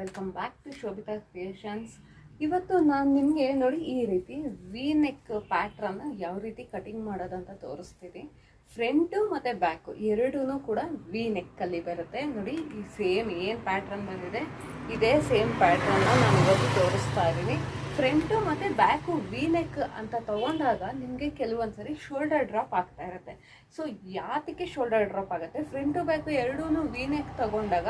Welcome back to Shobhita creations ಇವತ್ತು ನಾನು ನಿಮಗೆ ನೋಡಿ ಈ ರೀತಿ ವಿ ನೆಕ್ ಪ್ಯಾಟ್ರನ್ನ ಯಾವ ರೀತಿ ಕಟಿಂಗ್ ಮಾಡೋದಂತ ತೋರಿಸ್ತೀನಿ. ಫ್ರಂಟು ಮತ್ತು ಬ್ಯಾಕು ಎರಡೂ ಕೂಡ ವಿ ನೆಕ್ಕಲ್ಲಿ ಬರುತ್ತೆ. ನೋಡಿ, ಈ ಸೇಮ್ ಏನು ಪ್ಯಾಟ್ರನ್ ಬಂದಿದೆ, ಇದೇ ಸೇಮ್ ಪ್ಯಾಟ್ರನ್ನ ನಾನು ಇವತ್ತು ತೋರಿಸ್ತಾ ಇದ್ದೀನಿ. ಫ್ರಂಟು ಮತ್ತು ಬ್ಯಾಕು ವಿ ನೆಕ್ ಅಂತ ತಗೊಂಡಾಗ ನಿಮಗೆ ಕೆಲವೊಂದ್ಸರಿ ಶೋಲ್ಡರ್ ಡ್ರಾಪ್ ಆಗ್ತಾ ಇರುತ್ತೆ. ಸೊ ಯಾತಕ್ಕೆ ಶೋಲ್ಡರ್ ಡ್ರಾಪ್ ಆಗುತ್ತೆ? ಫ್ರಂಟು ಬ್ಯಾಕು ಎರಡೂ ವಿ ನೆಕ್ ತಗೊಂಡಾಗ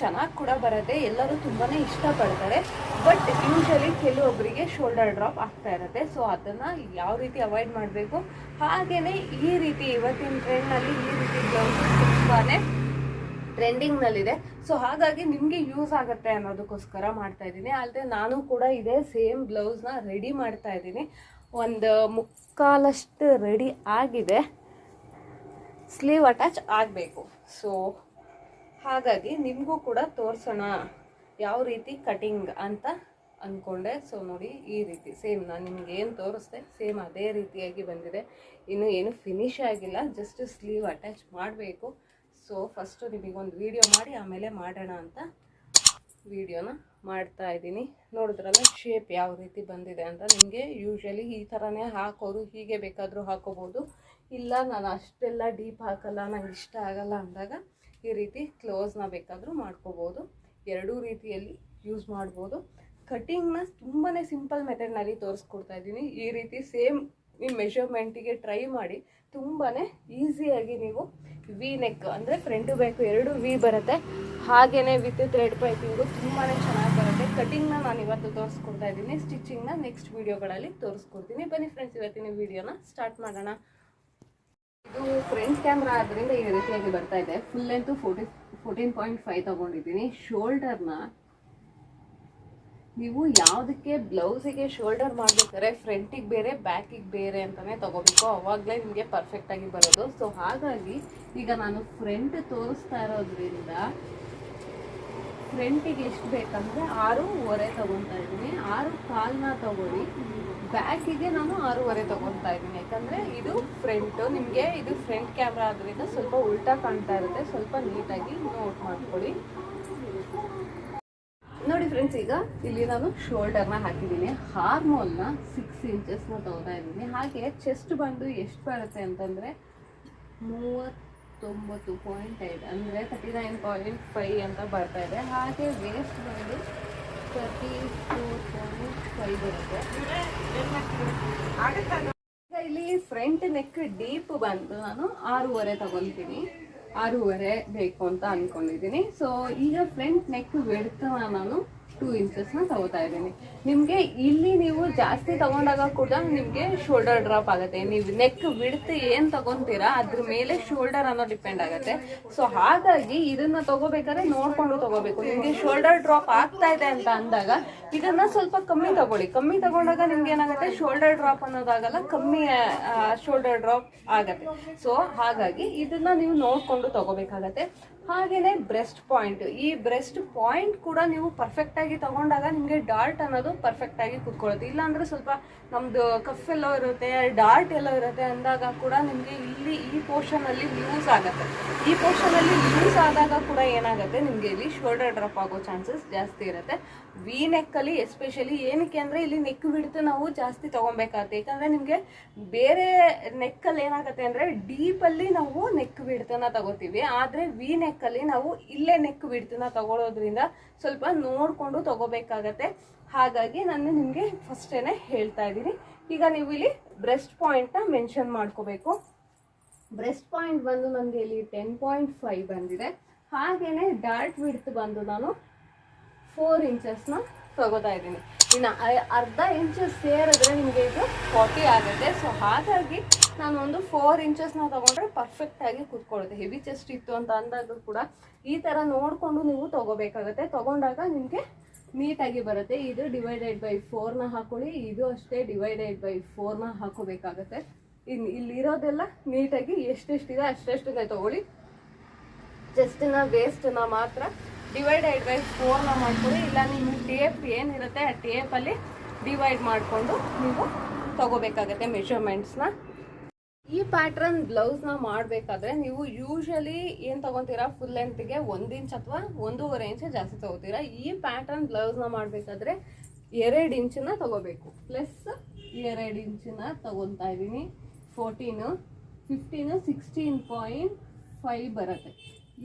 ಚೆನ್ನಾಗಿ ಕೂಡ ಬರುತ್ತೆ. ಎಲ್ಲರೂ ತುಂಬಾ ಇಷ್ಟಪಡ್ತಾರೆ. ಬಟ್ ಯೂಶಲಿ ಕೆಲವೊಬ್ಬರಿಗೆ ಶೋಲ್ಡರ್ ಡ್ರಾಪ್ ಆಗ್ತಾ ಇರುತ್ತೆ. ಸೊ ಅದನ್ನು ಯಾವ ರೀತಿ ಅವಾಯ್ಡ್ ಮಾಡಬೇಕು? ಹಾಗೆಯೇ ಈ ರೀತಿ ಇವತ್ತಿನ ಟ್ರೆಂಡ್ನಲ್ಲಿ ಈ ರೀತಿ ಬ್ಲೌಸ್ ತುಂಬಾ ಟ್ರೆಂಡಿಂಗ್ನಲ್ಲಿದೆ. ಸೊ ಹಾಗಾಗಿ ನಿಮಗೆ ಯೂಸ್ ಆಗುತ್ತೆ ಅನ್ನೋದಕ್ಕೋಸ್ಕರ ಮಾಡ್ತಾ ಇದ್ದೀನಿ. ಅಲ್ಲದೆ ನಾನು ಕೂಡ ಇದೇ ಸೇಮ್ ಬ್ಲೌಸ್ನ ರೆಡಿ ಮಾಡ್ತಾ ಇದ್ದೀನಿ. ಒಂದು ಮುಕ್ಕಾಲಷ್ಟು ರೆಡಿ ಆಗಿದೆ. ಸ್ಲೀವ್ ಅಟ್ಯಾಚ್ ಆಗಬೇಕು. ಸೊ ಹಾಗಾಗಿ ನಿಮಗೂ ಕೂಡ ತೋರಿಸೋಣ ಯಾವ ರೀತಿ ಕಟಿಂಗ್ ಅಂತ ಅಂದ್ಕೊಂಡೆ ಸೊ ನೋಡಿ ಈ ರೀತಿ ಸೇಮ್ ನಾನು ನಿಮ್ಗೆ ಏನು ತೋರಿಸ್ದೆ ಸೇಮ್ ಅದೇ ರೀತಿಯಾಗಿ ಬಂದಿದೆ. ಇನ್ನು ಏನು ಫಿನಿಶ್ ಆಗಿಲ್ಲ ಜಸ್ಟ್ ಸ್ಲೀವ್ ಅಟ್ಯಾಚ್ ಮಾಡಬೇಕು. ಸೊ ಫಸ್ಟು ನಿಮಗೊಂದು ವೀಡಿಯೋ ಮಾಡಿ, ಆಮೇಲೆ ಮಾಡೋಣ ಅಂತ ವೀಡಿಯೋನ ಮಾಡ್ತಾ ಇದ್ದೀನಿ. ನೋಡಿದ್ರಲ್ಲ ಶೇಪ್ ಯಾವ ರೀತಿ ಬಂದಿದೆ ಅಂತ. ನಿಮಗೆ ಯೂಶ್ವಲಿ ಈ ಥರನೇ ಹಾಕೋರು ಹೀಗೆ ಬೇಕಾದರೂ ಹಾಕೋಬೋದು. ಇಲ್ಲ, ನಾನು ಅಷ್ಟೆಲ್ಲ ಡೀಪ್ ಹಾಕಲ್ಲ, ನಂಗೆ ಇಷ್ಟ ಆಗಲ್ಲ ಅಂದಾಗ ಈ ರೀತಿ ಕ್ಲೋಸ್ನ ಬೇಕಾದರೂ ಮಾಡ್ಕೋಬೋದು. ಎರಡೂ ರೀತಿಯಲ್ಲಿ ಯೂಸ್ ಮಾಡ್ಬೋದು. ಕಟಿಂಗ್ನ ತುಂಬಾ ಸಿಂಪಲ್ ಮೆಥಡ್ನಲ್ಲಿ ತೋರಿಸ್ಕೊಡ್ತಾ ಇದ್ದೀನಿ. ಈ ರೀತಿ ಸೇಮ್ ನಿಮ್ಮ ಮೆಷರ್ಮೆಂಟಿಗೆ ಟ್ರೈ ಮಾಡಿ ತುಂಬಾ ಈಸಿಯಾಗಿ ನೀವು ವಿ ನೆಕ್ ಅಂದರೆ ಫ್ರಂಟು ಬೇಕು ಎರಡು ವಿ ಬರುತ್ತೆ. ಹಾಗೆಯೇ ವಿತ್ ಥ್ರೆಡ್ ಪೈಪಿಂಗು ತುಂಬಾ ಚೆನ್ನಾಗಿ ಬರುತ್ತೆ. ಕಟಿಂಗ್ನ ನಾನು ಇವತ್ತು ತೋರಿಸ್ಕೊಡ್ತಾ ಇದ್ದೀನಿ. ಸ್ಟಿಚಿಂಗ್ನ ನೆಕ್ಸ್ಟ್ ವೀಡಿಯೋಗಳಲ್ಲಿ ತೋರಿಸ್ಕೊಡ್ತೀನಿ. ಬನ್ನಿ ಫ್ರೆಂಡ್ಸ್ ಇವತ್ತಿನ ವಿಡಿಯೋನ ಸ್ಟಾರ್ಟ್ ಮಾಡೋಣ. ಇದು ಫ್ರಂಟ್ ಕ್ಯಾಮ್ರಾ ಆದ್ದರಿಂದ ಈ ರೀತಿಯಾಗಿ ಬರ್ತಾ ಇದೆ. Full length forty fourteen point five ತೊಗೊಂಡಿದ್ದೀನಿ. ಶೋಲ್ಡರ್ನ ನೀವು ಯಾವುದಕ್ಕೆ ಬ್ಲೌಸಿಗೆ ಶೋಲ್ಡರ್ ಮಾಡ್ಬೇಕಾದ್ರೆ ಫ್ರಂಟಿಗೆ ಬೇರೆ, ಬ್ಯಾಕಿಗೆ ಬೇರೆ ಅಂತಲೇ ತಗೋಬೇಕು. ಅವಾಗಲೇ ನಿಮಗೆ ಪರ್ಫೆಕ್ಟಾಗಿ ಬರೋದು. ಸೊ ಹಾಗಾಗಿ ಈಗ ನಾನು ಫ್ರಂಟ್ ತೋರಿಸ್ತಾ ಇರೋದ್ರಿಂದ ಫ್ರಂಟಿಗೆ ಎಷ್ಟು ಬೇಕಂದರೆ ಆರೂವರೆ ತಗೊತಾ ಇದ್ದೀನಿ. ಆರು ಕಾಲನ್ನ ತಗೊಳ್ಳಿ. ಬ್ಯಾಕಿಗೆ ನಾನು ಆರೂವರೆ ತಗೊತಾ ಇದ್ದೀನಿ. ಯಾಕಂದರೆ ಇದು ಫ್ರಂಟು ನಿಮಗೆ ಇದು ಫ್ರಂಟ್ ಕ್ಯಾಮ್ರಾ ಆದ್ರಿಂದ ಸ್ವಲ್ಪ ಉಲ್ಟಾ ಕಾಣ್ತಾ ಇರುತ್ತೆ. ಸ್ವಲ್ಪ ನೀಟಾಗಿ ನೋಟ್ ಮಾಡ್ಕೊಳ್ಳಿ. ನೋಡಿ ಫ್ರೆಂಡ್ಸ್ ಈಗ ಇಲ್ಲಿ ನಾನು ಶೋಲ್ಡರ್ನ ಹಾಕಿದ್ದೀನಿ. ಹಾರ್ಮೋಲ್ನ ಸಿಕ್ಸ್ ಇಂಚಸ್ನ ತಗೋತಾ ಇದ್ದೀನಿ. ಹಾಗೆ ಚೆಸ್ಟ್ ಬಂದು ಎಷ್ಟು ಬರುತ್ತೆ ಅಂತಂದರೆ ಮೂವತ್ತೊಂಬತ್ತು ಪಾಯಿಂಟ್ ಐದು ಅಂದರೆ ತರ್ಟಿ ನೈನ್ ಪಾಯಿಂಟ್ ಫೈವ್ ಅಂತ ಬರ್ತಾ ಇದೆ. ಹಾಗೆ ವೇಸ್ಟ್ ಬಂದು ತರ್ಟಿ ಫೋರ್ ಪಾಯಿಂಟ್ ಫೈವ್ ಬರುತ್ತೆ ಇಲ್ಲಿ ಫ್ರಂಟ್ ನೆಕ್ ಡೀಪ್ ಬಂದು ನಾನು ಆರೂವರೆ ತಗೊಳ್ತೀನಿ. ಆರೂವರೆ ಬೇಕು ಅಂತ ಅನ್ಕೊಂಡಿದ್ದೀನಿ. ಸೊ ಈಗ ಫ್ರಂಟ್ ನೆಕ್ ಬೆಡ್ತನ ನಾನು. ಟೂ ಇಂಚಸ್ನ ತಗೋತಾ ಇದ್ದೀನಿ. ನಿಮಗೆ ಇಲ್ಲಿ ನೀವು ಜಾಸ್ತಿ ತಗೊಂಡಾಗ ಕೂಡ ನಿಮಗೆ ಶೋಲ್ಡರ್ ಡ್ರಾಪ್ ಆಗುತ್ತೆ. ನೀವು ನೆಕ್ ಬಿಡ್ತು ಏನು ತಗೊಂತೀರಾ, ಅದ್ರ ಮೇಲೆ ಶೋಲ್ಡರ್ ಅನ್ನೋ ಡಿಪೆಂಡ್ ಆಗುತ್ತೆ. ಸೊ ಹಾಗಾಗಿ ಇದನ್ನ ತಗೋಬೇಕಾದ್ರೆ ನೋಡ್ಕೊಂಡು ತಗೋಬೇಕು. ನಿಮಗೆ ಶೋಲ್ಡರ್ ಡ್ರಾಪ್ ಆಗ್ತಾ ಇದೆ ಅಂತ ಅಂದಾಗ ಇದನ್ನ ಸ್ವಲ್ಪ ಕಮ್ಮಿ ತಗೊಳ್ಳಿ. ಕಮ್ಮಿ ತಗೊಂಡಾಗ ನಿಮ್ಗೆ ಏನಾಗುತ್ತೆ? ಶೋಲ್ಡರ್ ಡ್ರಾಪ್ ಅನ್ನೋದಾಗಲ್ಲ ಕಮ್ಮಿ ಶೋಲ್ಡರ್ ಡ್ರಾಪ್ ಆಗತ್ತೆ. ಸೊ ಹಾಗಾಗಿ ಇದನ್ನ ನೀವು ನೋಡ್ಕೊಂಡು ತಗೋಬೇಕಾಗತ್ತೆ. ಹಾಗೇನೆ ಬ್ರೆಸ್ಟ್ ಪಾಯಿಂಟ್ ಈ ಬ್ರೆಸ್ಟ್ ಪಾಯಿಂಟ್ ಕೂಡ ನೀವು ಪರ್ಫೆಕ್ಟ್ ಆಗಿ ತಗೊಂಡಾಗ ನಿಮಗೆ ಡಾರ್ಟ್ ಅನ್ನೋದು ಪರ್ಫೆಕ್ಟ್ ಆಗಿ ಕುತ್ಕೊಳ್ಳುತ್ತೆ. ಇಲ್ಲಾಂದ್ರೆ ಸ್ವಲ್ಪ ನಮ್ದು ಕಫ್ ಎಲ್ಲ ಇರುತ್ತೆ, ಡಾರ್ಟ್ ಎಲ್ಲ ಇರುತ್ತೆ ಅಂದಾಗ ಕೂಡ ನಿಮಗೆ ಇಲ್ಲಿ ಈ ಪೋರ್ಷನ್ ಅಲ್ಲಿ ಯೂಸ್ ಆಗುತ್ತೆ. ಈ ಪೋರ್ಷನ್ ಅಲ್ಲಿ ಯೂಸ್ ಆದಾಗ ಕೂಡ ಏನಾಗುತ್ತೆ, ನಿಮಗೆ ಇಲ್ಲಿ ಶೋಲ್ಡರ್ ಡ್ರಾಪ್ ಆಗೋ ಚಾನ್ಸಸ್ ಜಾಸ್ತಿ ಇರುತ್ತೆ. ವಿ ನೆಕ್ ಅಲ್ಲಿ ಎಸ್ಪೆಷಲಿ ಏನಕ್ಕೆ ಅಂದ್ರೆ ಇಲ್ಲಿ ನೆಕ್ ಬಿಡ್ತು ನಾವು ಜಾಸ್ತಿ ತಗೊಬೇಕಾಗುತ್ತೆ. ಯಾಕಂದರೆ ನಿಮಗೆ ಬೇರೆ ನೆಕ್ಕಲ್ಲಿ ಏನಾಗುತ್ತೆ ಅಂದ್ರೆ ಡೀಪ್ ಅಲ್ಲಿ ನಾವು ನೆಕ್ ಬಿಡ್ತನ ತಗೋತೀವಿ. ಆದ್ರೆ ವಿ ನೆಕ್ ಅಲ್ಲಿ ನಾವು ಇಲ್ಲೇ ನೆಕ್ ಬಿಡ್ತನ ತಗೊಳ್ಳೋದ್ರಿಂದ ಸ್ವಲ್ಪ ನೋಡ್ಕೊಂಡು ತಗೋಬೇಕಾಗತ್ತೆ. ಹಾಗಾಗಿ ನಾನು ನಿಮಗೆ ಫಸ್ಟೇನೆ ಹೇಳ್ತಾ ಇದ್ದೀನಿ. ಈಗ ನೀವು ಇಲ್ಲಿ ಬ್ರೆಸ್ಟ್ ಪಾಯಿಂಟ್ನ ಮೆನ್ಷನ್ ಮಾಡ್ಕೋಬೇಕು. ಬ್ರೆಸ್ಟ್ ಪಾಯಿಂಟ್ ಬಂದು ನನಗೆ ಇಲ್ಲಿ ಟೆನ್ ಪಾಯಿಂಟ್ ಫೈವ್ ಬಂದಿದೆ. ಹಾಗೇನೆ ಡಾರ್ಟ್ ವಿಡ್ತ್ ಬಂದು ನಾನು ಫೋರ್ ಇಂಚಸ್ನ ತಗೋತಾ ಇದ್ದೀನಿ. ಇನ್ನು ಅರ್ಧ ಇಂಚಸ್ ಸೇರಿದ್ರೆ ನಿಮಗೆ ಇದು ಫಾರ್ಟಿ ಆಗುತ್ತೆ. ಸೊ ಹಾಗಾಗಿ ನಾನು ಒಂದು ಫೋರ್ ಇಂಚಸ್ನ ತಗೊಂಡ್ರೆ ಪರ್ಫೆಕ್ಟಾಗಿ ಕೂತ್ಕೊಳ್ಳುತ್ತೆ. ಹೆವಿ ಚೆಸ್ಟ್ ಇತ್ತು ಅಂತ ಅಂದಾಗ ಕೂಡ ಈ ಥರ ನೋಡಿಕೊಂಡು ನೀವು ತಗೋಬೇಕಾಗತ್ತೆ. ತಗೊಂಡಾಗ ನಿಮಗೆ ನೀಟಾಗಿ ಬರುತ್ತೆ. ಇದು ಡಿವೈಡೆಡ್ ಬೈ ಫೋರ್ನ ಹಾಕೊಳ್ಳಿ. ಇದು ಅಷ್ಟೇ ಡಿವೈಡೆಡ್ ಬೈ ಫೋರ್ನ ಹಾಕೋಬೇಕಾಗತ್ತೆ. ಇನ್ನು ಇಲ್ಲಿರೋದೆಲ್ಲ ನೀಟಾಗಿ ಎಷ್ಟೆಷ್ಟಿದೆ ಅಷ್ಟೆಷ್ಟನ್ನೇ ತಗೊಳ್ಳಿ. ಜಸ್ಟಿನ ವೇಸ್ಟ್ನ ಮಾತ್ರ ಡಿವೈಡೆಡ್ ಬೈ ಫೋರ್ನ ಮಾಡ್ಕೊಳ್ಳಿ. ಇಲ್ಲ ನಿಮ್ಮ ಟೇಪ್ ಏನಿರುತ್ತೆ ಆ ಟೇಪಲ್ಲಿ ಡಿವೈಡ್ ಮಾಡಿಕೊಂಡು ನೀವು ತಗೋಬೇಕಾಗತ್ತೆ ಮೆಷರ್ಮೆಂಟ್ಸ್ನ ಈ ಪ್ಯಾಟ್ರನ್ನ ಮಾಡಬೇಕಾದ್ರೆ ನೀವು ಯೂಶಲಿ ಏನು ತಗೊಂತೀರಾ? ಫುಲ್ ಲೆಂತ್ಗೆ ಒಂದ್ ಇಂಚ್ ಅಥವಾ ಒಂದೂವರೆ ಇಂಚ್ ಜಾಸ್ತಿ ತಗೋತೀರಾ. ಈ ಪ್ಯಾಟ್ರನ್ನ ಮಾಡಬೇಕಾದ್ರೆ ಎರಡು ನ ತಗೋಬೇಕು. ಪ್ಲಸ್ ಎರಡು ಇಂಚಿನ ತಗೊತಾ ಇದ್ದೀನಿ. Fourteen fifteen sixteen point five ಬರುತ್ತೆ.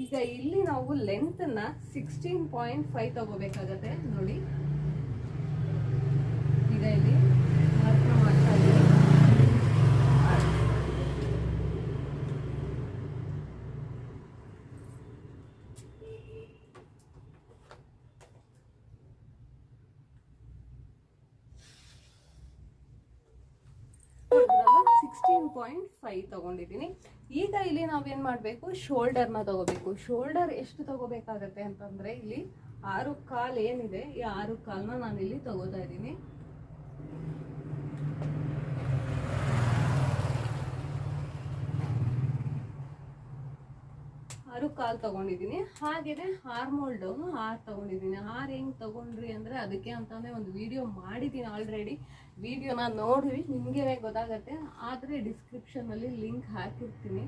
ಈಗ ಇಲ್ಲಿ ನಾವು ಲೆಂತ್ನ ಸಿಕ್ಸ್ಟೀನ್ ಪಾಯಿಂಟ್ ಫೈವ್ ತಗೋಬೇಕಾಗತ್ತೆ. ನೋಡಿ. ಈಗ ಇಲ್ಲಿ ಮಾಡ್ತಾ ಸಿಕ್ಸ್ಟೀನ್ ಪಾಯಿಂಟ್ ಫೈವ್ ತಗೊಂಡಿದ್ದೀನಿ. ಈಗ ಇಲ್ಲಿ ನಾವೇನು ಮಾಡಬೇಕು? ಶೋಲ್ಡರ್ನ ತಗೋಬೇಕು. ಶೋಲ್ಡರ್ ಎಷ್ಟು ತಗೋಬೇಕಾಗತ್ತೆ ಅಂತಂದರೆ ಇಲ್ಲಿ ಆರು ಕಾಲ್ ಏನಿದೆ, ಈ ಆರು ಕಾಲ್ನ ನಾನು ಇಲ್ಲಿ ತಗೋತಾ ಇದ್ದೀನಿ. ಆರು ಕಾಲ್ ತಗೊಂಡಿದ್ದೀನಿ. ಹಾಗೇನೆ ಹಾರ್ ಡೌನು ಹಾರ್ ತಗೊಂಡಿದ್ದೀನಿ. ಹಾರ್ ಹೆಂಗೆ ತಗೊಂಡ್ರಿ ಅಂದರೆ ಅದಕ್ಕೆ ಅಂತಾನೆ ಒಂದು ವಿಡಿಯೋ ಮಾಡಿದ್ದೀನಿ ಆಲ್ರೆಡಿ ವಿಡಿಯೋನ ನೋಡಿ ನಿಮಗೇನೆ ಗೊತ್ತಾಗತ್ತೆ. ಆದರೆ ಡಿಸ್ಕ್ರಿಪ್ಷನಲ್ಲಿ ಲಿಂಕ್ ಹಾಕಿರ್ತೀನಿ.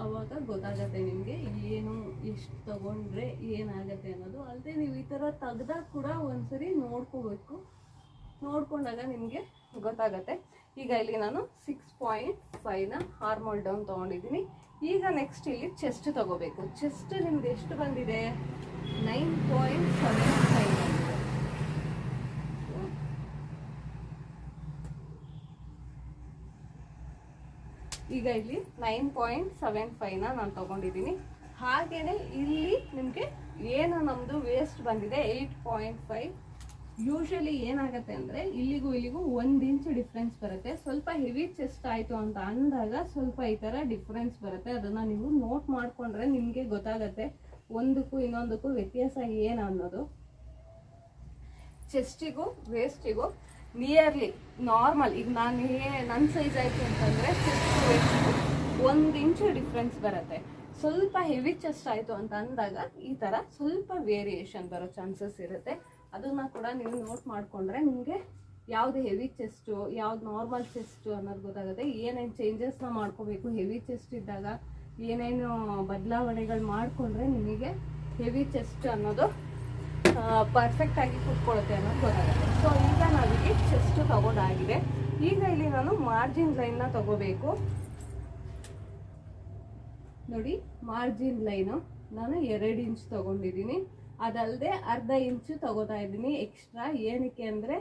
ಆವಾಗ ಗೊತ್ತಾಗತ್ತೆ ನಿಮಗೆ ಏನು, ಎಷ್ಟು ತಗೊಂಡ್ರೆ ಏನಾಗತ್ತೆ ಅನ್ನೋದು. ಅಲ್ಲದೆ ನೀವು ಈ ಥರ ತೆಗ್ದಾಗ ಕೂಡ ಒಂದ್ಸರಿ ನೋಡ್ಕೋಬೇಕು. ನೋಡ್ಕೊಂಡಾಗ ನಿಮಗೆ ಗೊತ್ತಾಗತ್ತೆ. ಈಗ ಇಲ್ಲಿ ನಾನು ಸಿಕ್ಸ್ ಪಾಯಿಂಟ್ ಫೈವ್ನ ಹಾರ್ಮೋಲ್ ಡೌನ್ ತೊಗೊಂಡಿದ್ದೀನಿ. ಈಗ ನೆಕ್ಸ್ಟ್ ಇಲ್ಲಿ ಚೆಸ್ಟ್ ತಗೋಬೇಕು. ಚೆಸ್ಟ್ ನಿಮ್ದು ಎಷ್ಟು ಬಂದಿದೆ? ನೈನ್ ಪಾಯಿಂಟ್ ಸೆವೆನ್ ಫೈವ್ ಬಂದಿದೆ ಈಗ ಇಲ್ಲಿ ನೈನ್ ಪಾಯಿಂಟ್ ಸೆವೆನ್ ಫೈವ್ನ ನಾನು ತಗೊಂಡಿದ್ದೀನಿ. ಹಾಗೇನೆ ಇಲ್ಲಿ ನಿಮಗೆ ಏನು ನಮ್ಮದು ವೇಸ್ಟ್ ಬಂದಿದೆ? ಏಯ್ಟ್ ಪಾಯಿಂಟ್ ಫೈವ್ ಯೂಶಲಿ ಏನಾಗುತ್ತೆ ಅಂದರೆ ಇಲ್ಲಿಗೂ ಇಲ್ಲಿಗೂ ಒಂದು ಇಂಚ್ ಡಿಫ್ರೆನ್ಸ್ ಬರುತ್ತೆ. ಸ್ವಲ್ಪ ಹೆವಿ ಚೆಸ್ಟ್ ಆಯಿತು ಅಂತ ಅಂದಾಗ ಸ್ವಲ್ಪ ಈ ಥರ ಡಿಫ್ರೆನ್ಸ್ ಬರುತ್ತೆ. ಅದನ್ನು ನೀವು ನೋಟ್ ಮಾಡಿಕೊಂಡ್ರೆ ನಿಮಗೆ ಗೊತ್ತಾಗತ್ತೆ ಒಂದಕ್ಕೂ ಇನ್ನೊಂದಕ್ಕೂ ವ್ಯತ್ಯಾಸ ಏನು ಅನ್ನೋದು. ಚೆಸ್ಟಿಗೂ ವೇಸ್ಟಿಗೂ ನಿಯರ್ಲಿ ನಾರ್ಮಲ್ ಈಗ ನಾನು ನನ್ನ ಸೈಜ್ ಆಯಿತು ಅಂತಂದರೆ ಒಂದು ಇಂಚು ಡಿಫ್ರೆನ್ಸ್ ಬರುತ್ತೆ. ಸ್ವಲ್ಪ ಹೆವಿ ಚೆಸ್ಟ್ ಆಯಿತು ಅಂತ ಅಂದಾಗ ಈ ಥರ ಸ್ವಲ್ಪ ವೇರಿಯೇಷನ್ ಬರೋ ಚಾನ್ಸಸ್ ಇರುತ್ತೆ. ಅದನ್ನ ಕೂಡ ನೀವು ನೋಟ್ ಮಾಡಿಕೊಂಡ್ರೆ ನಿಮಗೆ ಯಾವ್ದು ಹೆವಿ ಚೆಸ್ಟು ಯಾವ್ದು ನಾರ್ಮಲ್ ಚೆಸ್ಟು ಅನ್ನೋದು ಗೊತ್ತಾಗುತ್ತೆ. ಏನೇನು ಚೇಂಜಸ್ನ ಮಾಡ್ಕೋಬೇಕು? ಹೆವಿ ಚೆಸ್ಟ್ ಇದ್ದಾಗ ಏನೇನು ಬದಲಾವಣೆಗಳು ಮಾಡಿಕೊಂಡ್ರೆ ನಿಮಗೆ ಹೆವಿ ಚೆಸ್ಟ್ ಅನ್ನೋದು ಪರ್ಫೆಕ್ಟ್ ಆಗಿ ಕೂತ್ಕೊಳ್ಳುತ್ತೆ ಅನ್ನೋದು ಗೊತ್ತಾಗುತ್ತೆ. ಸೊ ಈಗ ನಾವಿಲ್ಲಿ ಚೆಸ್ಟ್ ತಗೊಂಡಾಗಿದೆ. ಈಗ ಇಲ್ಲಿ ನಾನು ಮಾರ್ಜಿನ್ ಲೈನ್ನ ತಗೋಬೇಕು. ನೋಡಿ ಮಾರ್ಜಿನ್ ಲೈನು ನಾನು ಎರಡು ಇಂಚ್ ತಗೊಂಡಿದ್ದೀನಿ. ಅದಲ್ಲದೆ ಅರ್ಧ ಇಂಚು ತಗೋತಾ ಇದ್ದೀನಿ ಎಕ್ಸ್ಟ್ರಾ ಏನಕ್ಕೆ ಅಂದರೆ,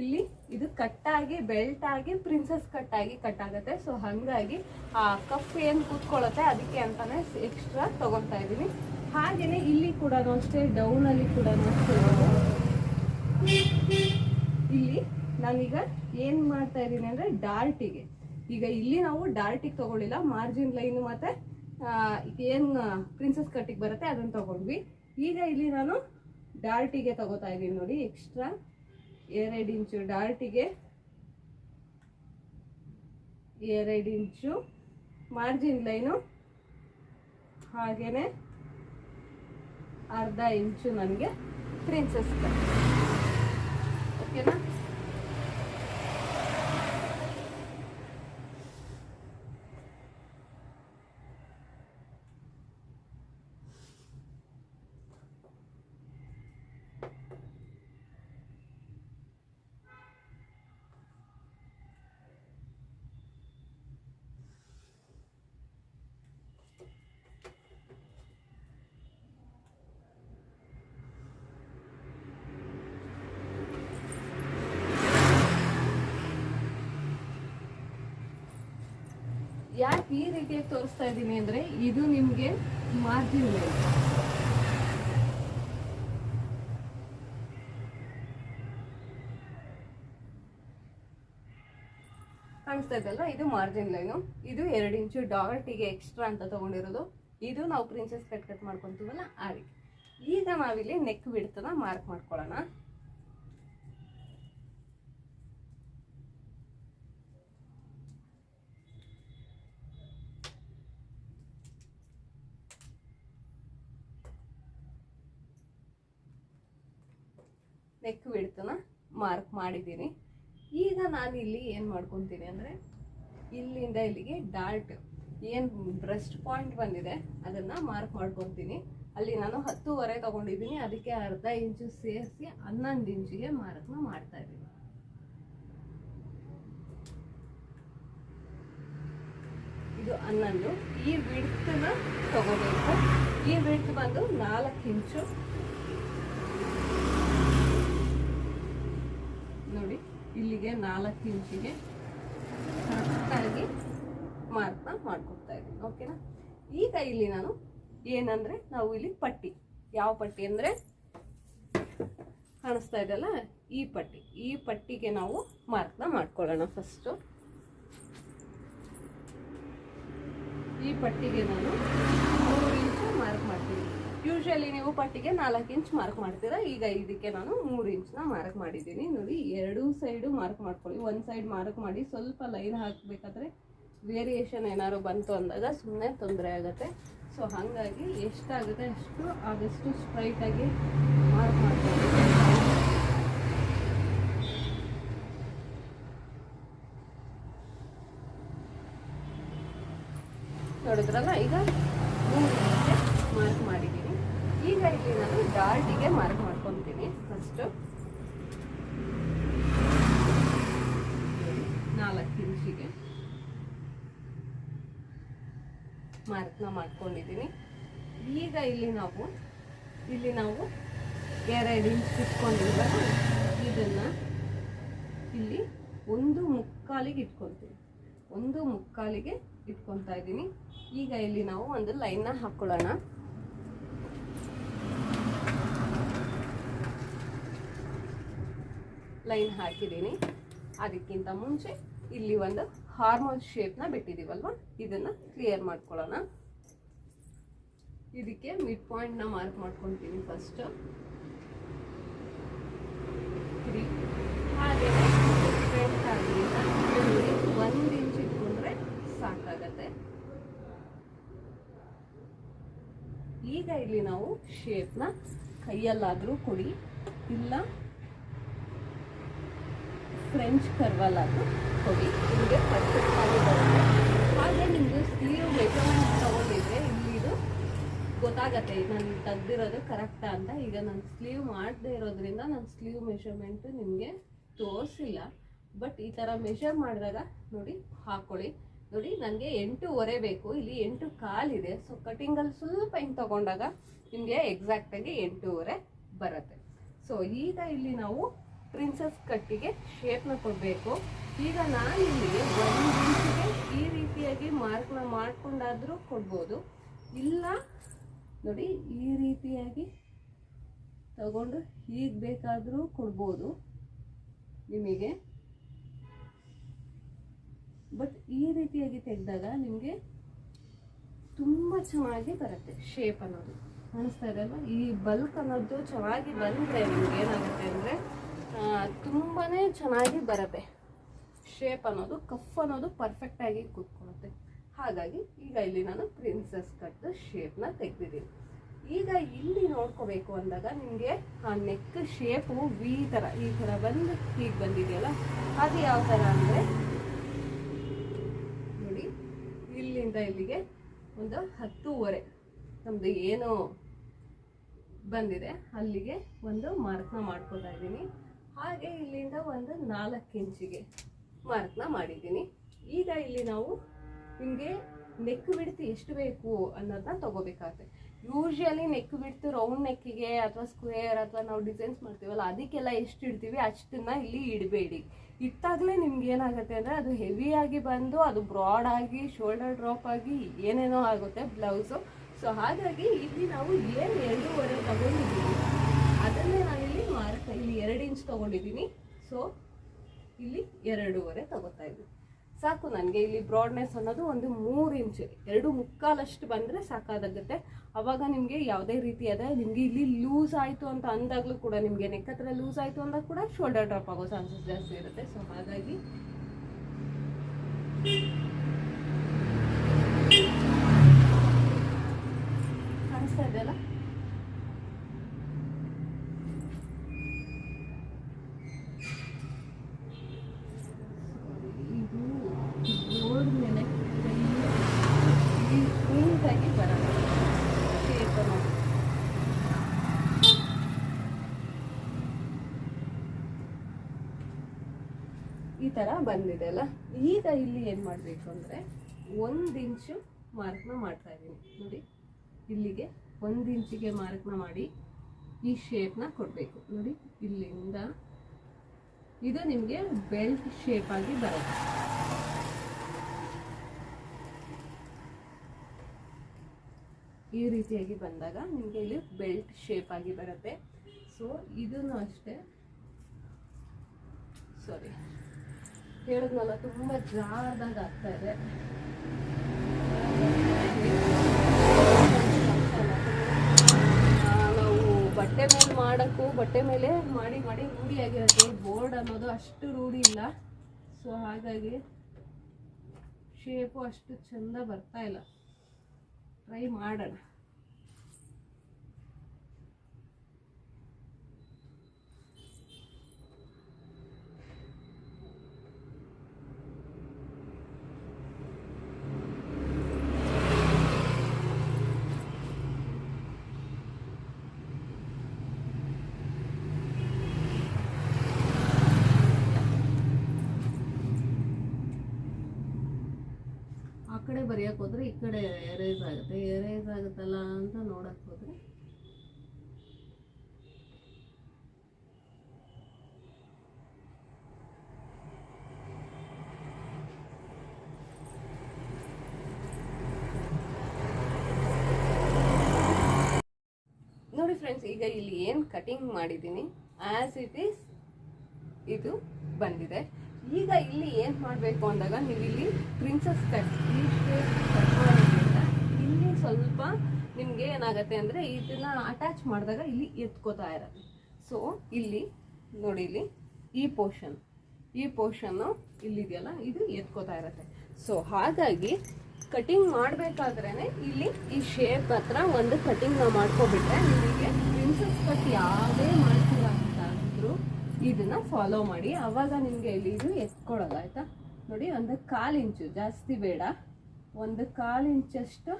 ಇಲ್ಲಿ ಇದು ಕಟ್ಟಾಗಿ ಬೆಲ್ಟ್ ಆಗಿ ಪ್ರಿನ್ಸಸ್ ಕಟ್ ಆಗಿ ಕಟ್ ಆಗುತ್ತೆ. ಸೊ ಹಾಗಾಗಿ ಆ ಕಫ್ ಏನು ಕೂತ್ಕೊಳ್ಳುತ್ತೆ ಅದಕ್ಕೆ ಅಂತಾನೆ ಎಕ್ಸ್ಟ್ರಾ ತಗೊತಾ ಇದ್ದೀನಿ. ಹಾಗೆಯೇ ಇಲ್ಲಿ ಕೂಡ ಅಷ್ಟೇ ಅಲ್ಲಿ ಕೂಡ ಇಲ್ಲಿ ನಾನೀಗ ಏನು ಮಾಡ್ತಾ ಇದ್ದೀನಿ ಅಂದ್ರೆ ಡಾರ್ಟಿಗೆ ಈಗ ಇಲ್ಲಿ ನಾವು ಡಾರ್ಟಿಗೆ ತಗೊಳ್ಳಿಲ್ಲ ಮಾರ್ಜಿನ್ ಲೈನ್ ಮತ್ತೆ ಏನು ಪ್ರಿನ್ಸಸ್ ಕಟ್ಟಿಗೆ ಬರುತ್ತೆ ಅದನ್ನ ತಗೊಂಡ್ವಿ. ಈಗ ಇಲ್ಲಿ ನಾನು ಡಾರ್ಟಿಗೆ ತಗೋತಾ ಇದ್ದೀನಿ ನೋಡಿ ಎಕ್ಸ್ಟ್ರಾ ಎರಡು ಇಂಚು ಡಾರ್ಟಿಗೆ ಎರಡು ಇಂಚು ಮಾರ್ಜಿನ್ ಲೈನು ಹಾಗೇನೆ ಅರ್ಧ ಇಂಚು ನನಗೆ ಪ್ರಿನ್ಸಸ್ ಓಕೆನಾ ಯಾಕೆ ಈ ರೀತಿಯಾಗಿ ತೋರಿಸ್ತಾ ಇದ್ದೀನಿ ಅಂದ್ರೆ ಇದು ನಿಮಗೆ ಮಾರ್ಜಿನ್ ಲೈನ್ ಕಾಣಿಸ್ತಾ ಇದೆಲ್ಲ ಇದು ಮಾರ್ಜಿನ್ ಲೈನು. ಇದು ಎರಡು ಇಂಚು ಡಾರ್ಟಿಗೆ ಎಕ್ಸ್ಟ್ರಾ ಅಂತ ತಗೊಂಡಿರೋದು. ಇದು ನಾವು ಪ್ರಿನ್ಸಸ್ ಕಟ್ ಕಟ್ ಮಾಡ್ಕೊತೀವಲ್ಲ, ಆ ರೀತಿ. ಈಗ ನಾವಿಲ್ಲಿ ನೆಕ್ ಬಿಡ್ತನ ಮಾರ್ಕ್ ಮಾಡ್ಕೊಳ್ಳೋಣ. ನೆಕ್ ಬಿಡ್ತನ ಮಾರ್ಕ್ ಮಾಡಿದ್ದೀನಿ. ಈಗ ನಾನು ಇಲ್ಲಿ ಏನು ಮಾಡ್ಕೊತೀನಿ ಅಂದರೆ, ಇಲ್ಲಿಂದ ಇಲ್ಲಿಗೆ ಡಾರ್ಟ್ ಏನು ಬ್ರೆಸ್ಟ್ ಪಾಯಿಂಟ್ ಬಂದಿದೆ, ಅದನ್ನ ಮಾರ್ಕ್ ಮಾಡ್ಕೊತೀನಿ. ಅಲ್ಲಿ ನಾನು ಹತ್ತೂವರೆ ತಗೊಂಡಿದ್ದೀನಿ, ಅದಕ್ಕೆ ಅರ್ಧ ಇಂಚು ಸೇರಿಸಿ ಹನ್ನೊಂದು ಇಂಚಿಗೆ ಮಾರ್ಕ್ನ ಮಾಡ್ತಾ ಇದ್ದೀನಿ. ಇದು ಹನ್ನೊಂದು. ಈ ವಿಡ್ತನ್ನ ತಗೋಬೇಕು. ಈ ವಿಡ್ತ್ ಬಂದು ನಾಲ್ಕು ಇಂಚು ನೋಡಿ ಇಲ್ಲಿಗೆ ನಾಲ್ಕು ಇಂಚಿಗೆ ಕರೆಕ್ಟಾಗಿ ಮಾರ್ಕ್ನ ಮಾಡ್ಕೊಡ್ತಾ ಇದ್ದೀನಿ ಓಕೆನಾ ಈಗ ಇಲ್ಲಿ ನಾನು ಏನಂದ್ರೆ ನಾವು ಇಲ್ಲಿ ಪಟ್ಟಿ. ಯಾವ ಪಟ್ಟಿ ಅಂದ್ರೆ ಕಾಣಿಸ್ತಾ ಇದೆಯಲ್ಲ? ಈ ಪಟ್ಟಿ. ಈ ಪಟ್ಟಿಗೆ ನಾವು ಮಾರ್ಕ್ನ ಮಾಡ್ಕೊಳ್ಳೋಣ ಫಸ್ಟು ಈ ಪಟ್ಟಿಗೆ ನಾನು ಮೂರು ಇಂಚು ಮಾರ್ಕ್ ಮಾಡ್ತೀನಿ. ಯೂಶಲಿ ನೀವು ಪಟ್ಟಿಗೆ ನಾಲ್ಕು ಇಂಚ್ ಮಾರ್ಕ್ ಮಾಡ್ತೀರಾ. ಈಗ ಇದಕ್ಕೆ ನಾನು ಮೂರು ಇಂಚ್ನ ಮಾರ್ಕ್ ಮಾಡಿದ್ದೀನಿ. ನೋಡಿ, ಎರಡೂ ಸೈಡು ಮಾರ್ಕ್ ಮಾಡ್ಕೊಳ್ಳಿ. ಒಂದು ಸೈಡ್ ಮಾರ್ಕ್ ಮಾಡಿ ಸ್ವಲ್ಪ ಲೈನ್ ಹಾಕಬೇಕಾದ್ರೆ ವೇರಿಯೇಷನ್ ಏನಾದ್ರು ಬಂತು ಅಂದಾಗ ಸುಮ್ಮನೆ ತೊಂದರೆ ಆಗುತ್ತೆ. ಸೊ ಹಾಗಾಗಿ ಎಷ್ಟಾಗುತ್ತೆ ಅಷ್ಟು ಆದಷ್ಟು ಸ್ಟ್ರೈಟಾಗಿ ಮಾರ್ಕ್ ಮಾಡ್ಕೊಳ್ಳಿ. ನೋಡಿದ್ರಲ್ಲ, ಈಗ ಮೂರು ಮಾರ್ಕ್ ಮಾಡಿದ್ದೀನಿ ಈಗ ಇಲ್ಲಿ ನಾನು ಡಾಲ್ಟಿಗೆ ಮಾರ್ಕ್ ಮಾಡ್ಕೊತೀನಿ ಫಸ್ಟು ನಾಲ್ಕು ಇಂಚಿಗೆ ಮಾರ್ಕ್ನ ಮಾಡ್ಕೊಂಡಿದ್ದೀನಿ ಈಗ ಇಲ್ಲಿ ನಾವು ಇಲ್ಲಿ ನಾವು ಎರಡು ಇಂಚ್ ಇಟ್ಕೊಂಡಿದ್ವಲ್ಲ, ಇದನ್ನು ಇಲ್ಲಿ ಒಂದು ಮುಕ್ಕಾಲಿಗೆ ಇಟ್ಕೊಳ್ತೀನಿ ಒಂದು ಮುಕ್ಕಾಲಿಗೆ ಇಟ್ಕೊತಾ ಇದ್ದೀನಿ ಈಗ ಇಲ್ಲಿ ನಾವು ಒಂದು ಲೈನ್ನ ಹಾಕೊಳ್ಳೋಣ. ಲೈನ್ ಹಾಕಿದ್ದೀನಿ ಅದಕ್ಕಿಂತ ಮುಂಚೆ ಇಲ್ಲಿ ಒಂದು ಹಾರ್ಮೋನ್ ಶೇಪ್ನ ಬಿಟ್ಟಿದ್ದೀವಲ್ವ ಇದನ್ನು ಕ್ಲಿಯರ್ ಮಾಡ್ಕೊಳ್ಳೋಣ. ಇದಕ್ಕೆ ಮಿಡ್ ಪಾಯಿಂಟ್ನ ಮಾರ್ಕ್ ಮಾಡ್ಕೊತೀನಿ ಫಸ್ಟ್ ಹಾಗೆ ಒಂದು ಇಂಚ್ ಇಟ್ಕೊಂಡ್ರೆ ಸಾಕಾಗತ್ತೆ. ಈಗ ಇಲ್ಲಿ ನಾವು ಶೇಪ್ನ ಕೈಯಲ್ಲಾದರೂ ಕೊಡಿ. ಇಲ್ಲ ಫ್ರೆಂಚ್ ಕರ್ವಲ್ಲಾದರೂ ಕೊಡಿ ನಿಮಗೆ ಪರ್ಫೆಕ್ಟ್ ಆಗಿ ಬರುತ್ತೆ. ಹಾಗೆ ನಿಮ್ಮದು ಸ್ಲೀವ್ ಮೆಜರ್ಮೆಂಟ್ ತೊಗೊಂಡಿದ್ರೆ ಇಲ್ಲಿ ಇದು ಗೊತ್ತಾಗತ್ತೆ. ನಾನು ತೆಗ್ದಿರೋದು ಕರೆಕ್ಟಾ ಅಂತ. ಈಗ ನಾನು ಸ್ಲೀವ್ ಮಾಡದೇ ಇರೋದ್ರಿಂದ ನಾನು ಸ್ಲೀವ್ ಮೆಷರ್ಮೆಂಟು ನಿಮಗೆ ತೋರಿಸಿಲ್ಲ. ಬಟ್ ಈ ಥರ ಮೆಷರ್ ಮಾಡಿದಾಗ ನೋಡಿ, ಹಾಕೊಳ್ಳಿ. ನೋಡಿ ನನಗೆ ಎಂಟೂವರೆ ಬೇಕು. ಇಲ್ಲಿ ಎಂಟು ಕಾಲಿದೆ ಸೊ ಕಟಿಂಗಲ್ಲಿ ಸ್ವಲ್ಪ ಹಿಂಗೆ ತೊಗೊಂಡಾಗ ನಿಮಗೆ ಎಕ್ಸಾಕ್ಟಾಗಿ ಎಂಟೂವರೆ ಬರುತ್ತೆ. ಸೊ ಈಗ ಇಲ್ಲಿ ನಾವು ಪ್ರಿನ್ಸಸ್ ಕಟ್ಟಿಗೆ ಶೇಪ್ನ ಕೊಡಬೇಕು. ಈಗ ನಾನು ಇಲ್ಲಿಗೆ ಒಂದು ಇಂಚಿಗೆ ಈ ರೀತಿಯಾಗಿ ಮಾರ್ಕ್ನ ಮಾಡ್ಕೊಂಡಾದ್ರೂ ಕೊಡ್ಬೋದು. ಇಲ್ಲ, ನೋಡಿ, ಈ ರೀತಿಯಾಗಿ ತಗೊಂಡು ಹೀಗೆ ಬೇಕಾದರೂ ಕೊಡ್ಬೋದು ನಿಮಗೆ. ಬಟ್ ಈ ರೀತಿಯಾಗಿ ತೆಗೆದಾಗ ನಿಮಗೆ ತುಂಬ ಚೆನ್ನಾಗಿ ಬರುತ್ತೆ ಶೇಪ್ ಅನ್ನೋದು. ಅನಿಸ್ತಾ ಇದೆ ಅಲ್ವಾ? ಈ ಬಲ್ಕ್ ಅನ್ನೋದು ಚೆನ್ನಾಗಿ ಬಂದರೆ ನಿಮ್ಗೆ ಏನಾಗುತ್ತೆ ಅಂದರೆ ತುಂಬಾ ಚೆನ್ನಾಗಿ ಬರುತ್ತೆ ಶೇಪ್ ಅನ್ನೋದು ಕಫ್ ಅನ್ನೋದು ಪರ್ಫೆಕ್ಟಾಗಿ ಕೂತ್ಕೊಳ್ಳುತ್ತೆ. ಹಾಗಾಗಿ ಈಗ ಇಲ್ಲಿ ನಾನು ಪ್ರಿನ್ಸಸ್ ಕಟ್ ಶೇಪ್ನ ತೆಗೆದಿದ್ದೀನಿ. ಈಗ ಇಲ್ಲಿ ನೋಡ್ಕೋಬೇಕು ಅಂದಾಗ ನಿಮಗೆ ಆ ನೆಕ್ ಶೇಪು ವಿ ಥರ ಈ ಥರ ಬಂದು ಹೀಗೆ ಬಂದಿದೆಯಲ್ಲ, ಅದು ಯಾವ ಥರ ಅಂದರೆ ನೋಡಿ, ಇಲ್ಲಿಂದ ಇಲ್ಲಿಗೆ ಒಂದು ಹತ್ತೂವರೆ ನಮ್ಮದು ಏನು ಬಂದಿದೆ, ಅಲ್ಲಿಗೆ ಒಂದು ಮಾರ್ಕ್ನ ಮಾಡ್ಕೊತಾ ಇದ್ದೀನಿ. ಹಾಗೆ ಇಲ್ಲಿಂದ ಒಂದು ನಾಲ್ಕು ಇಂಚಿಗೆ ಮಾರ್ಕ್ನ ಮಾಡಿದ್ದೀನಿ. ಈಗ ಇಲ್ಲಿ ನಾವು ನಿಮಗೆ ನೆಕ್ ಬಿಡ್ತು ಎಷ್ಟು ಬೇಕು ಅನ್ನೋದನ್ನ ತಗೋಬೇಕಾಗುತ್ತೆ. ಯೂಶಲಿ ನೆಕ್ ಬಿಡ್ತು ರೌಂಡ್ ನೆಕ್ಕಿಗೆ ಅಥವಾ ಸ್ಕ್ವೇರ್ ಅಥವಾ ನಾವು ಡಿಸೈನ್ಸ್ ಮಾಡ್ತೀವಲ್ಲ, ಅದಕ್ಕೆಲ್ಲ ಎಷ್ಟು ಇಡ್ತೀವಿ ಅಷ್ಟನ್ನ ಇಲ್ಲಿ ಇಡಬೇಡಿ. ಇಟ್ಟಾಗಲೇ ನಿಮ್ಗೆ ಏನಾಗುತ್ತೆ ಅಂದರೆ ಅದು ಹೆವಿಯಾಗಿ ಬಂದು ಅದು ಬ್ರಾಡ್ ಆಗಿ ಶೋಲ್ಡರ್ ಡ್ರಾಪ್ ಆಗಿ ಏನೇನೋ ಆಗುತ್ತೆ ಬ್ಲೌಸು ಸೊ ಹಾಗಾಗಿ ಇಲ್ಲಿ ನಾವು ಏನು ಎರಡೂವರೆ ತಗೊಂಡಿದ್ದೀವಿ ಇಲ್ಲಿ ಎರಡು ಇಂಚ್ ತಗೊಂಡಿದ್ದೀನಿ. ಸೊ ಇಲ್ಲಿ ಎರಡೂವರೆ ತಗೋತಾ ಇದ್ದೀನಿ. ಸಾಕು ನನಗೆ ಇಲ್ಲಿ ಬ್ರಾಡ್ನೆಸ್ ಅನ್ನೋದು ಒಂದು ಮೂರು ಇಂಚ್ ಎರಡು ಮುಕ್ಕಾಲಷ್ಟು ಬಂದರೆ ಸಾಕಾಗುತ್ತೆ ಅವಾಗ ನಿಮಗೆ ಯಾವುದೇ ರೀತಿಯಾದ ನಿಮಗೆ ಇಲ್ಲಿ ಲೂಸ್ ಆಯಿತು ಅಂತ ಅಂದಾಗಲೂ ಕೂಡ ನಿಮಗೆ ನೆಕ್ ಹತ್ರ ಲೂಸ್ ಆಯಿತು ಅಂದಾಗ ಕೂಡ ಶೋಲ್ಡರ್ ಡ್ರಾಪ್ ಆಗೋ ಚಾನ್ಸಸ್ ಜಾಸ್ತಿ ಇರುತ್ತೆ. ಸೊ ಹಾಗಾಗಿ ಕಾಣಿಸ್ತಾ ಇದೆಯಲ್ಲ ಇದು ಬೋರ್ಡ್ ಈ ಥರ ಬಂದಿದೆ ಅಲ್ಲ? ಈಗ ಇಲ್ಲಿ ಏನು ಮಾಡಬೇಕು ಅಂದರೆ ಒಂದು ಇಂಚು ಮಾರ್ಕ್ನ ಮಾಡ್ತಾ ಇದ್ದೀನಿ. ನೋಡಿ, ಇಲ್ಲಿಗೆ ಒಂದು ಇಂಚಿಗೆ ಮಾರ್ಕ್ನ ಮಾಡಿ ಈ ಶೇಪ್ನ ಕೊಡಬೇಕು. ನೋಡಿ, ಇಲ್ಲಿಂದ ಇದು ನಿಮಗೆ ಬೆಲ್ಟ್ ಆಗಿ ಬರುತ್ತೆ. ಈ ರೀತಿಯಾಗಿ ಬಂದಾಗ ನಿಮಗೆ ಇಲ್ಲಿ ಬೆಲ್ಟ್ ಶೇಪ್ ಆಗಿ ಬರುತ್ತೆ. ಸೊ ಇದನ್ನು ಅಷ್ಟೇ ಸಾರಿ ಹೇಳಿದ್ನಲ್ಲ ತುಂಬ ಜಾರ್ದಾಗ ಆಗ್ತಾ ಇದೆ. ನಾವು ಬಟ್ಟೆ ಮೇಲೆ ಮಾಡೋಕ್ಕೂ, ಬಟ್ಟೆ ಮೇಲೆ ಮಾಡಿ ಮಾಡಿ ರೂಢಿ ಆಗಿರುತ್ತೆ ಬೋರ್ಡ್ ಅನ್ನೋದು ಅಷ್ಟು ರೂಢಿ ಇಲ್ಲ. ಸೊ ಹಾಗಾಗಿ ಶೇಪು ಅಷ್ಟು ಚಂದ ಬರ್ತಾ ಇಲ್ಲ. ಟ್ರೈ ಮಾಡೋಣ ಆ ಬರೆಯಕ್ಕೆ ಹೋದ್ರೆ ಈ ಕಡೆ ಎರೇಸ್ ಆಗುತ್ತೆ. ಎರೇಸ್ ಆಗುತ್ತಲ್ಲ ಅಂತ ನೋಡಕ್ ಹೋದ್ರೆ. ನೋಡಿ ಫ್ರೆಂಡ್ಸ್ ಈಗ ಇಲ್ಲಿ ಏನು ಕಟಿಂಗ್ ಮಾಡಿದ್ದೀನಿ? ಆಸ್ ಇಟ್ ಈಸ್ ಇದು ಬಂದಿದೆ. ಈಗ ಇಲ್ಲಿ ಏನು ಮಾಡಬೇಕು ಅಂದಾಗ ನೀವು ಇಲ್ಲಿ ಪ್ರಿನ್ಸಸ್ ಕಟ್ ಈ ಶೇಪ್ ಮಾಡೋದ್ರಿಂದ ಇಲ್ಲಿ ಸ್ವಲ್ಪ ನಿಮಗೆ ಏನಾಗುತ್ತೆ ಅಂದರೆ ಇದನ್ನ ಅಟ್ಯಾಚ್ ಮಾಡಿದಾಗ ಇಲ್ಲಿ ಎತ್ಕೋತಾ ಇರತ್ತೆ. ಸೊ ಇಲ್ಲಿ ನೋಡಿ ಇಲ್ಲಿ ಈ ಪೋರ್ಷನ್ ಈ ಪೋರ್ಷನ್ನು ಇಲ್ಲಿದೆಯಲ್ಲ, ಇದು ಎತ್ಕೋತಾ ಇರುತ್ತೆ. ಸೊ ಹಾಗಾಗಿ ಕಟಿಂಗ್ ಮಾಡಬೇಕಾದ್ರೇ ಇಲ್ಲಿ ಈ ಶೇಪ್ ಹತ್ರ ಒಂದು ಕಟಿಂಗ್ ನಾವು ಮಾಡ್ಕೊಬಿಟ್ರೆ ನಿಮಗೆ ಪ್ರಿನ್ಸಸ್ ಕಟ್ ಯಾವುದೇ ಅಂತಾದ್ರು ಇದನ್ನ ಫಾಲೋ ಮಾಡಿ. ಅವಾಗ ನಿಮಗೆ ಇಲ್ಲಿ ಇದು ಎತ್ಕೊಳಲ್ಲ ಆಯ್ತಾ? ನೋಡಿ, ಒಂದು ಕಾಲು ಇಂಚು, ಜಾಸ್ತಿ ಬೇಡ. ಒಂದು ಕಾಲು ಇಂಚಷ್ಟು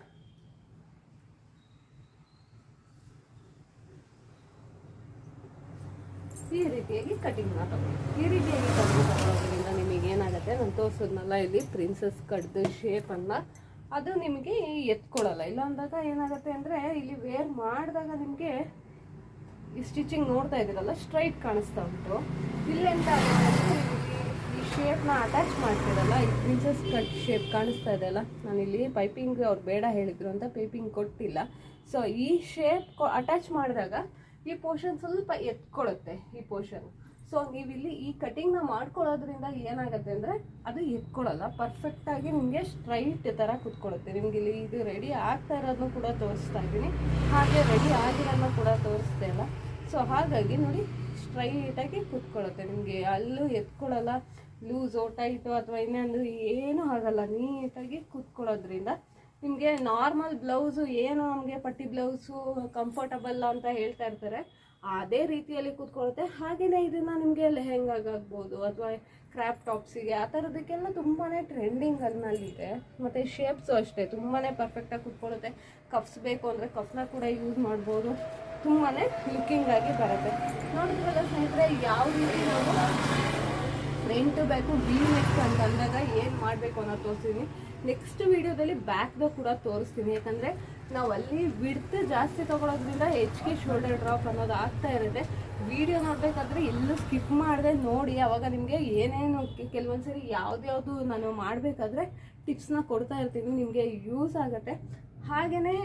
ಈ ರೀತಿಯಾಗಿ ಕಟಿಂಗ್ ತಗೊಳ್ಳಿ ಈ ರೀತಿಯಾಗಿ ಕಟಿಂಗ್ ತಗೊಳ್ಳೋದ್ರಿಂದ ನಿಮಗೆ ಏನಾಗುತ್ತೆ? ನಾನು ತೋರಿಸೋದ್ನಲ್ಲ, ಇಲ್ಲಿ ಪ್ರಿನ್ಸಸ್ ಕಡ್ದು ಶೇಪನ್ನು ಅದು ನಿಮಗೆ ಎತ್ಕೊಳ್ಳಲ್ಲ ಇಲ್ಲ ಅಂದಾಗ ಏನಾಗುತ್ತೆ ಅಂದರೆ, ಇಲ್ಲಿ ವೇರ್ ಮಾಡಿದಾಗ ನಿಮಗೆ ಈ ಸ್ಟಿಚಿಂಗ್ ನೋಡ್ತಾ ಇದ್ದೀರಲ್ಲ ಸ್ಟ್ರೈಟ್ ಕಾಣಿಸ್ತಾ ಉಂಟು. ಇಲ್ಲೆಂತ ಈ ಶೇಪ್ನ ಅಟ್ಯಾಚ್ ಮಾಡ್ತಿರಲ್ಲ, ಈ ಪ್ರಿನ್ಸಸ್ ಕಟ್ ಶೇಪ್ ಕಾಣಿಸ್ತಾ ಇದೆ ಅಲ್ಲ? ನಾನಿಲ್ಲಿ ಪೈಪಿಂಗ್ ಅವ್ರು ಬೇಡ ಹೇಳಿದ್ರು ಅಂತ ಪೈಪಿಂಗ್ ಕೊಟ್ಟಿಲ್ಲ. ಸೊ ಈ ಶೇಪ್ ಅಟ್ಯಾಚ್ ಮಾಡಿದಾಗ ಈ ಪೋರ್ಷನ್ ಸ್ವಲ್ಪ ಎತ್ಕೊಳ್ಳುತ್ತೆ ಈ ಪೋರ್ಷನ್ ಸೊ ನೀವಿಲ್ಲಿ ಈ ಕಟಿಂಗ್ನ ಮಾಡ್ಕೊಳ್ಳೋದ್ರಿಂದ ಏನಾಗುತ್ತೆ ಅಂದರೆ ಅದು ಎತ್ಕೊಳ್ಳಲ್ಲ ಪರ್ಫೆಕ್ಟಾಗಿ ನಿಮಗೆ ಸ್ಟ್ರೈಟ್ ಥರ ಕುತ್ಕೊಳ್ಳುತ್ತೆ. ನಿಮ್ಗೆ ಇಲ್ಲಿ ಇದು ರೆಡಿ ಆಗ್ತಾ ಇರೋದನ್ನು ಕೂಡ ತೋರಿಸ್ತಾ ಇದ್ದೀನಿ. ಹಾಗೆ ರೆಡಿ ಆಗಿರೋದನ್ನ ಕೂಡ ತೋರಿಸ್ತಾ ಇಲ್ಲ. ಸೊ ಹಾಗಾಗಿ ನೋಡಿ ಸ್ಟ್ರೈಟಾಗಿ ಕೂತ್ಕೊಳ್ಳುತ್ತೆ. ನಿಮಗೆ ಅಲ್ಲೂ ಎತ್ಕೊಳ್ಳಲ್ಲ ಲೂಸು ಟೈಟು ಅಥವಾ ಇನ್ನೊಂದು ಏನೂ ಆಗಲ್ಲ, ನೀಟಾಗಿ ಕೂತ್ಕೊಳ್ಳೋದ್ರಿಂದ ನಿಮಗೆ ನಾರ್ಮಲ್ ಬ್ಲೌಸು ಏನು ನಮಗೆ ಪಟ್ಟಿ ಬ್ಲೌಸು ಕಂಫರ್ಟಬಲ್ ಅಂತ ಹೇಳ್ತಾ ಇರ್ತಾರೆ. ಅದೇ ರೀತಿಯಲ್ಲಿ ಕೂತ್ಕೊಳ್ಳುತ್ತೆ. ಹಾಗೆಯೇ ಇದನ್ನು ನಿಮಗೆ ಲೆಹೆಂಗಾಗ್ಬೋದು ಅಥವಾ ಕ್ರ್ಯಾಪ್ ಟಾಪ್ಸಿಗೆ ಆ ಥರದಕ್ಕೆಲ್ಲ ತುಂಬಾ ಟ್ರೆಂಡಿಂಗ್ ಅಲ್ಲಿದೆ ಮತ್ತು ಶೇಪ್ಸು ಅಷ್ಟೇ ತುಂಬಾ ಪರ್ಫೆಕ್ಟಾಗಿ ಕೂತ್ಕೊಳ್ಳುತ್ತೆ. ಕಫ್ಸ್ ಬೇಕು ಅಂದರೆ ಕಫ್ನ ಕೂಡ ಯೂಸ್ ಮಾಡ್ಬೋದು. ತುಂಬಾ ಲುಕ್ಕಿಂಗ್ ಆಗಿ ಬರುತ್ತೆ. ನೋಡಿದ್ರಲ್ಲ ಸ್ನೇಹಿತರೆ, ಯಾವ ರೀತಿ ನಾವು ಫ್ರಂಟ್ ಬ್ಯಾಕು ವಿ ನೆಕ್ ಅಂತ ಅಂದಾಗ ಏನು ಮಾಡಬೇಕು ಅನ್ನೋದು ತೋರಿಸ್ತೀನಿ. ನೆಕ್ಸ್ಟ್ ವಿಡಿಯೋದಲ್ಲಿ ಬ್ಯಾಕ್ದು ಕೂಡ ತೋರಿಸ್ತೀನಿ. ಯಾಕಂದರೆ ನಾವು ಅಲ್ಲಿ ವಿಡ್ತ್ ಜಾಸ್ತಿ ತೊಗೊಳೋದ್ರಿಂದ ಹೆಚ್ಚಿಗೆ ಶೋಲ್ಡರ್ ಡ್ರಾಪ್ ಅನ್ನೋದು ಆಗ್ತಾ ಇರುತ್ತೆ. ವಿಡಿಯೋ ನೋಡಬೇಕಾದ್ರೆ ಎಲ್ಲೂ ಸ್ಕಿಪ್ ಮಾಡದೆ ನೋಡಿ, ಅವಾಗ ನಿಮಗೆ ಏನೇನು ಕೆಲವೊಂದು ಸರಿ ಯಾವ್ದು ನಾನು ಮಾಡಬೇಕಾದ್ರೆ ಟಿಪ್ಸ್ನ ಕೊಡ್ತಾ ಇರ್ತೀನಿ. ನಿಮಗೆ ಯೂಸ್ ಆಗುತ್ತೆ. ಹಾಗೆಯೇ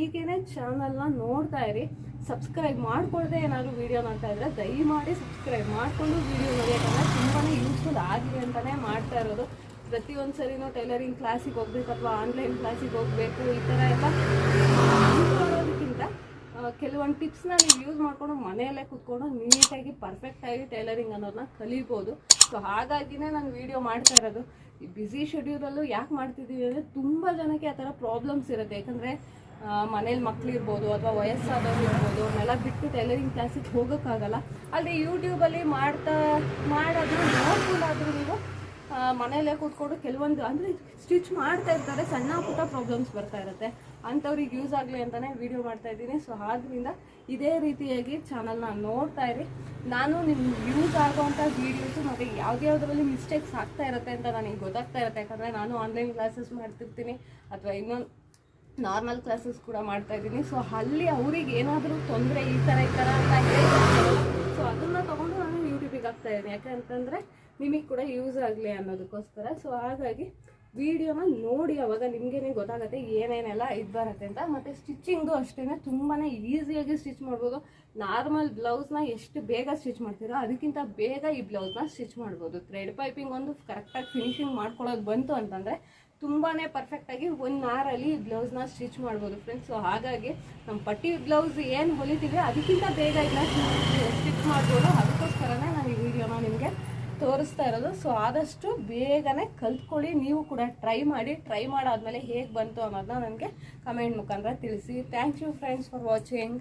ಈಗೇನೆ ಚಾನಲ್ನ ನೋಡ್ತಾ ಇರಿ. ಸಬ್ಸ್ಕ್ರೈಬ್ ಮಾಡ್ಕೊಳ್ದೆ ಏನಾದರೂ ವೀಡಿಯೋ ನೋಡ್ತಾ ಇದ್ರೆ ದಯಮಾಡಿ ಸಬ್ಸ್ಕ್ರೈಬ್ ಮಾಡಿಕೊಂಡು ವೀಡಿಯೋ ನೋಡಿ. ತುಂಬಾ ಯೂಸ್ಫುಲ್ ಆಗಿದೆ ಅಂತಲೇ ಮಾಡ್ತಾ ಇರೋದು. ಪ್ರತಿಯೊಂದು ಸರಿನೂ ಟೈಲರಿಂಗ್ ಕ್ಲಾಸಿಗೆ ಹೋಗ್ಬೇಕು ಅಥವಾ ಆನ್ಲೈನ್ ಕ್ಲಾಸಿಗೆ ಹೋಗಬೇಕು, ಈ ಥರ ಎಲ್ಲ ಅಂದ್ಕೊಳ್ಳೋದಕ್ಕಿಂತ ಕೆಲವೊಂದು ಟಿಪ್ಸ್ನ ನೀವು ಯೂಸ್ ಮಾಡಿಕೊಂಡು ಮನೆಯಲ್ಲೇ ಕೂತ್ಕೊಂಡು ನೀಟಾಗಿ ಪರ್ಫೆಕ್ಟಾಗಿ ಟೈಲರಿಂಗ್ ಅನ್ನೋದನ್ನ ಕಲಿಬೋದು. ಸೊ ಹಾಗಾಗಿನೇ ನಾನು ವೀಡಿಯೋ ಮಾಡ್ತಾ ಇರೋದು. ಬ್ಯುಸಿ ಶೆಡ್ಯೂಲಲ್ಲೂ ಯಾಕೆ ಮಾಡ್ತಿದ್ದೀವಿ ಅಂದರೆ ತುಂಬ ಜನಕ್ಕೆ ಆ ಥರ ಪ್ರಾಬ್ಲಮ್ಸ್ ಇರುತ್ತೆ. ಯಾಕಂದರೆ ಮನೇಲಿ ಮಕ್ಳಿರ್ಬೋದು ಅಥವಾ ವಯಸ್ಸಾದವ್ರು ಇರ್ಬೋದು ಅವನ್ನೆಲ್ಲ ಬಿಟ್ಟು ಟೈಲರಿಂಗ್ ಕ್ಲಾಸಿಗೆ ಹೋಗೋಕ್ಕಾಗಲ್ಲ. ಅಲ್ಲಿ ಯೂಟ್ಯೂಬಲ್ಲಿ ಮಾಡ್ತಾ ಮಾಡೋದು ಆದರೂ ನೀವು ಮನೆಯಲ್ಲೇ ಕೂತ್ಕೊಂಡು ಕೆಲವೊಂದು ಅಂದರೆ ಸ್ಟಿಚ್ ಮಾಡ್ತಾ ಇರ್ತಾರೆ, ಸಣ್ಣ ಪುಟ್ಟ ಪ್ರಾಬ್ಲಮ್ಸ್ ಬರ್ತಾ ಇರುತ್ತೆ. ಅಂಥವ್ರಿಗೆ ಯೂಸ್ ಆಗಲಿ ಅಂತಲೇ ವಿಡಿಯೋ ಮಾಡ್ತಾ ಇದ್ದೀನಿ. ಸೊ ಆದ್ದರಿಂದ ಇದೇ ರೀತಿಯಾಗಿ ಚಾನಲ್ನ ನೋಡ್ತಾ ಇರಿ. ನಾನು ನಿಮ್ಗೆ ಯೂಸ್ ಆಗೋವಂಥ ವೀಡಿಯೋಸು ಮತ್ತು ಯಾವ್ದ್ಯಾವ್ದ್ರಲ್ಲಿ ಮಿಸ್ಟೇಕ್ಸ್ ಆಗ್ತಾ ಇರುತ್ತೆ ಅಂತ ನನಗೆ ಗೊತ್ತಾಗ್ತಾ ಇರುತ್ತೆ. ಯಾಕಂದರೆ ನಾನು ಆನ್ಲೈನ್ ಕ್ಲಾಸಸ್ ಮಾಡ್ತಿರ್ತೀನಿ ಅಥವಾ ಇನ್ನೊಂದು ನಾರ್ಮಲ್ ಕ್ಲಾಸಸ್ ಕೂಡ ಮಾಡ್ತಾ ಇದ್ದೀನಿ. ಸೊ ಅಲ್ಲಿ ಅವ್ರಿಗೆ ಏನಾದರೂ ತೊಂದರೆ ಈ ಥರ ಈ ಥರ ಅಂತ ಹೇಳ್ತಾರೆ ಸೊ ಅದನ್ನು ತೊಗೊಂಡು ನಾನು ಯೂಟ್ಯೂಬಿಗೆ ಹಾಕ್ತಾ ಇದ್ದೀನಿ. ಯಾಕಂತಂದರೆ ನಿಮಗೆ ಕೂಡ ಯೂಸ್ ಆಗಲಿ ಅನ್ನೋದಕ್ಕೋಸ್ಕರ. ಸೊ ಹಾಗಾಗಿ ವಿಡಿಯೋನ ನೋಡಿ ಅವಾಗ ನಿಮಗೇನೆ ಗೊತ್ತಾಗುತ್ತೆ ಏನೇನೆಲ್ಲ ಇದು ಬರುತ್ತೆ ಅಂತ. ಮತ್ತೆ ಸ್ಟಿಚಿಂಗು ಅಷ್ಟೇ ತುಂಬಾ ಈಸಿಯಾಗಿ ಸ್ಟಿಚ್ ಮಾಡ್ಬೋದು. ನಾರ್ಮಲ್ ಬ್ಲೌಸ್ನ ಎಷ್ಟು ಬೇಗ ಸ್ಟಿಚ್ ಮಾಡ್ತೀರೋ ಅದಕ್ಕಿಂತ ಬೇಗ ಈ ಬ್ಲೌಸ್ನ ಸ್ಟಿಚ್ ಮಾಡ್ಬೋದು. ಥ್ರೆಡ್ ಪೈಪಿಂಗ್ ಒಂದು ಕರೆಕ್ಟಾಗಿ ಫಿನಿಶಿಂಗ್ ಮಾಡ್ಕೊಳ್ಳೋದು ಬಂತು ಅಂತಂದರೆ ತುಂಬಾ ಪರ್ಫೆಕ್ಟಾಗಿ ಒನ್ ಅವರಲ್ಲಿ ಈ ಬ್ಲೌಸ್ನ ಸ್ಟಿಚ್ ಮಾಡ್ಬೋದು ಫ್ರೆಂಡ್ಸ್ ಹಾಗಾಗಿ ನಮ್ಮ ಪಟ್ಟಿ ಬ್ಲೌಸ್ ಏನು ಹೊಲಿತೀವಿ ಅದಕ್ಕಿಂತ ಬೇಗ ಇದನ್ನ ಸ್ಟಿಚ್ ಮಾಡ್ಬೋದು. ಅದಕ್ಕೋಸ್ಕರನೇ ನಾನು ತೋರಿಸ್ತಾ ಇರೋದು. ಸೊ ಆದಷ್ಟು ಬೇಗನೆ ಕಲ್ತ್ಕೊಳ್ಳಿ. ನೀವು ಕೂಡ ಟ್ರೈ ಮಾಡಿ ಟ್ರೈ ಮಾಡಾದ್ಮೇಲೆ ಹೇಗೆ ಬಂತು ಅನ್ನೋದನ್ನ ನನಗೆ ಕಮೆಂಟ್ ಮುಖಾಂತರ ತಿಳಿಸಿ. Thank you friends for watching